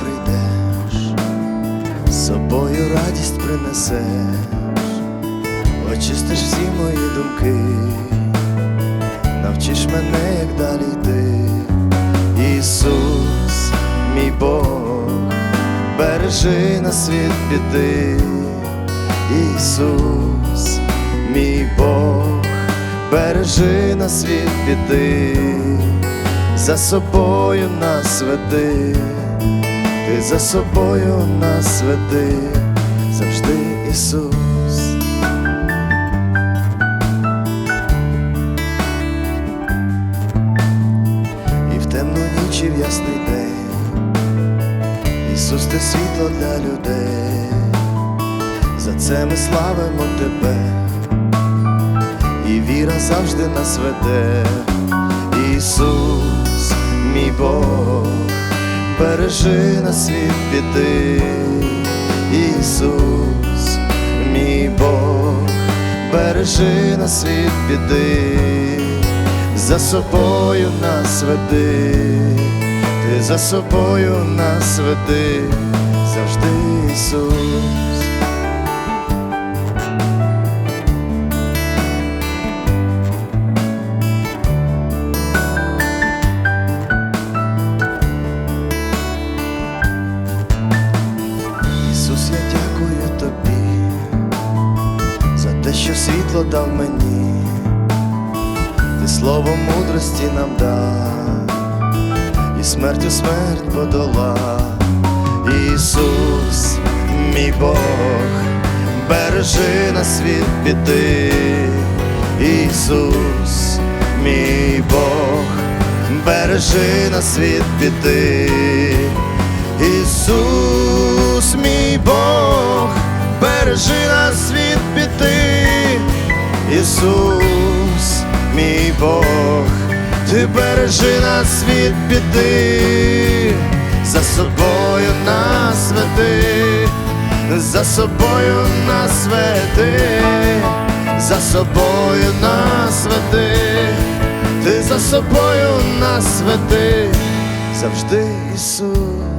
прийдеш, з собою радість принесеш, очистиш всі мої думки, навчиш мене, як далі йти, Ісус, мій Бог, бережи на світ, біди, Ісус, мій Бог, бережи на світ біди. За собою нас веди. Ти за собою нас веди, завжди Ісус. І в темну ніч, і в ясний день, Ісус, ти світло для людей, за це ми славимо Тебе, і віра завжди нас веде, Ісус, мій Бог бережи на світ біди, Ісус, мій Бог, бережи нас світ біди, за собою нас веди, ти за собою нас веди, завжди. Ісус, світло мені, ти слово мудрості нам дав, і смертю смерть подолав. Ісус, мій Бог, бережи на світ біди, Ісус, мій Бог, бережи на світ біди. Ісус, мій Бог, бережи нас від Ісус, мій Бог, ти бережи нас від біди, за собою нас веди, за собою нас веди, за собою нас веди, ти за собою нас веди, завжди Ісус.